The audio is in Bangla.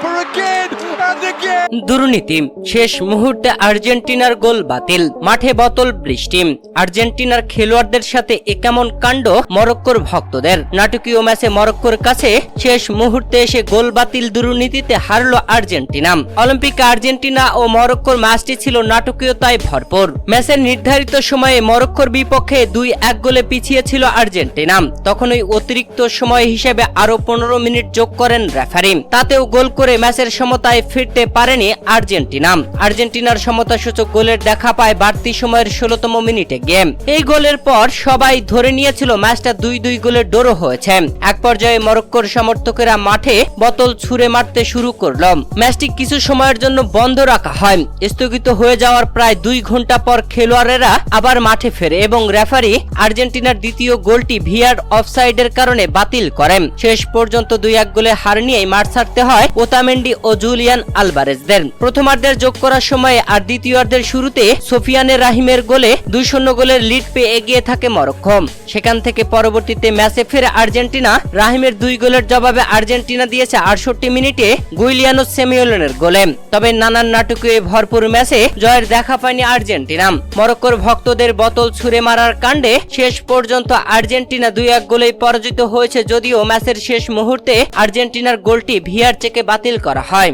goalkeeper again. দুর্নীতি। শেষ মুহূর্তে আর্জেন্টিনার গোল বাতিল। মাঠে বোতল বৃষ্টি। আর্জেন্টিনার খেলোয়াড়দের সাথে এ কেমন কাণ্ড মরক্কোর ভক্তদের। নাটকীয় ম্যাচে মরক্কোর কাছে শেষ মুহূর্তে এসে গোল বাতিল দুর্নীতিতে হারল আর্জেন্টিনা। অলিম্পিকে আর্জেন্টিনা ও মরক্কোর ম্যাচটি ছিল নাটকীয়তায় ভরপুর। ম্যাচের নির্ধারিত সময়ে মরক্কোর বিপক্ষে দুই এক গোলে পিছিয়ে ছিল আর্জেন্টিনা। তখন ওই অতিরিক্ত সময় হিসেবে আরও পনেরো মিনিট যোগ করেন রেফারি। তাতেও গোল করে ম্যাচের সমতায় ফিরতে পারেনি আর্জেন্টিনা। আর্জেন্টিনার সমতা সূচক গোলের দেখা পায় বাড়তি সময়ের ষোলতম মিনিটে গেম। এই গোলের পর সবাই ধরে নিয়েছিল ম্যাচটা দুই দুই গোলের ডোরো হয়েছে। এক পর্যায়ে মরক্কোর সমর্থকেরা মাঠে বোতল ছুঁড়ে মারতে শুরু করল। ম্যাচটি কিছু সময়ের জন্য বন্ধ রাখা হয়। স্থগিত হয়ে যাওয়ার প্রায় দুই ঘণ্টা পর খেলোয়াড়েরা আবার মাঠে ফেরে এবং রেফারি আর্জেন্টিনার দ্বিতীয় গোলটি ভিআর অফসাইডের কারণে বাতিল করেন। শেষ পর্যন্ত দুই এক গোলে হার নিয়েই মাঠ ছাড়তে হয় ওতামেন্ডি ও জুলিয়ান আলবারেজদের। প্রথমার্ধের যোগ করার সময় আর দ্বিতীয়ার্ধের শুরুতে সোফিয়ানে রাহিমের গোলে দুই শূন্য গোলের লিড পেয়ে এগিয়ে থাকে মরক্কো। সেখান থেকে পরবর্তীতে ম্যাচে ফেরে আর্জেন্টিনা রাহিমের দুই গোলের জবাবে আর্জেন্টিনা দিয়েছে আটষট্টি মিনিটে গুইলিয়ানো সেমিওলনের গোলে। তবে নানান নাটকীয় ভরপুর ম্যাচে জয়ের দেখা পায়নি আর্জেন্টিনা। মরক্কোর ভক্তদের বোতল ছুঁড়ে মারার কাণ্ডে শেষ পর্যন্ত আর্জেন্টিনা দুই এক গোলেই পরাজিত হয়েছে, যদিও ম্যাচের শেষ মুহূর্তে আর্জেন্টিনার গোলটি ভিআর চেকে বাতিল করা হয়।